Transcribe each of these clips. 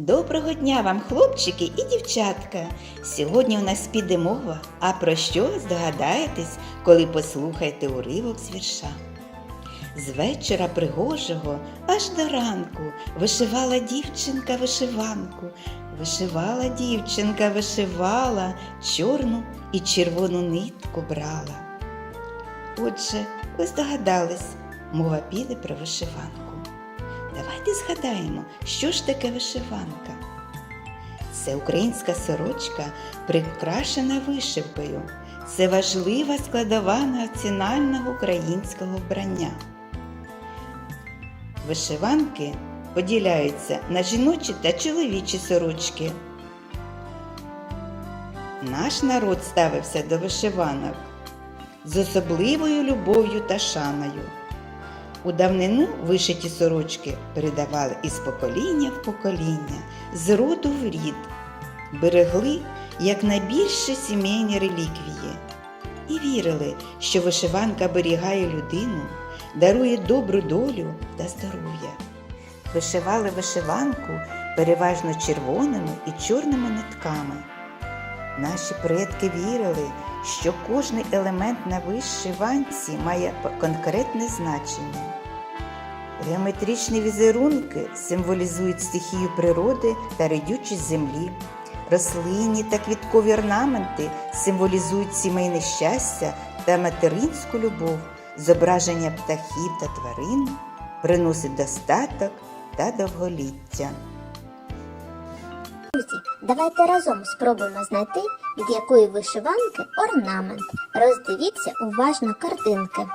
Доброго дня вам, хлопчики і дівчатка! Сьогодні у нас піде мова, а про що здогадаєтесь, коли послухаєте уривок з вірша. З вечора пригожого аж до ранку вишивала дівчинка вишиванку, вишивала дівчинка, вишивала, чорну і червону нитку брала. Отже, ви здогадались, мова піде про вишиванку. Давайте згадаємо, що ж таке вишиванка. Це українська сорочка, прикрашена вишивкою. Це важлива складова національного українського вбрання. Вишиванки поділяються на жіночі та чоловічі сорочки. Наш народ ставився до вишиванок з особливою любов'ю та шаною. У давнину вишиті сорочки передавали із покоління в покоління, з роду в рід, берегли як найбільші сімейні реліквії і вірили, що вишиванка берігає людину, дарує добру долю та здоров'я. Вишивали вишиванку переважно червоними і чорними нитками. Наші предки вірили, що кожний елемент на вишиванці має конкретне значення. Геометричні візерунки символізують стихію природи та родючість землі. Рослинні та квіткові орнаменти символізують сімейне щастя та материнську любов. Зображення птахів та тварин приносить достаток та довголіття. Друзі, давайте разом спробуємо знайти, від якої вишиванки орнамент. Роздивіться уважно картинки.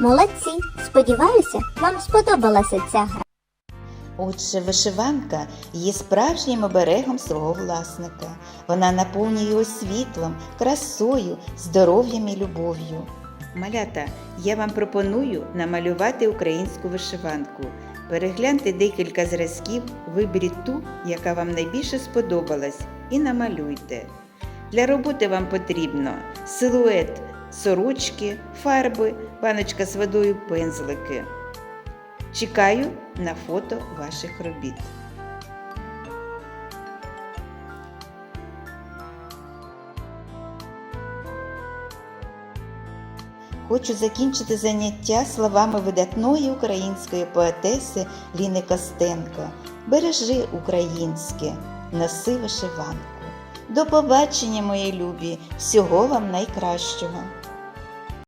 Молодці! Сподіваюся, вам сподобалася ця гра. Отже, вишиванка є справжнім оберегом свого власника. Вона наповнює його світлом, красою, здоров'ям і любов'ю. Малята, я вам пропоную намалювати українську вишиванку. Перегляньте декілька зразків, виберіть ту, яка вам найбільше сподобалась, і намалюйте. Для роботи вам потрібно силует сорочки, фарби, баночка з водою, пензлики. Чекаю на фото ваших робіт. Хочу закінчити заняття словами видатної української поетеси Ліни Костенко. Бережи українське, носи вишиванку. До побачення, мої любі! Всього вам найкращого!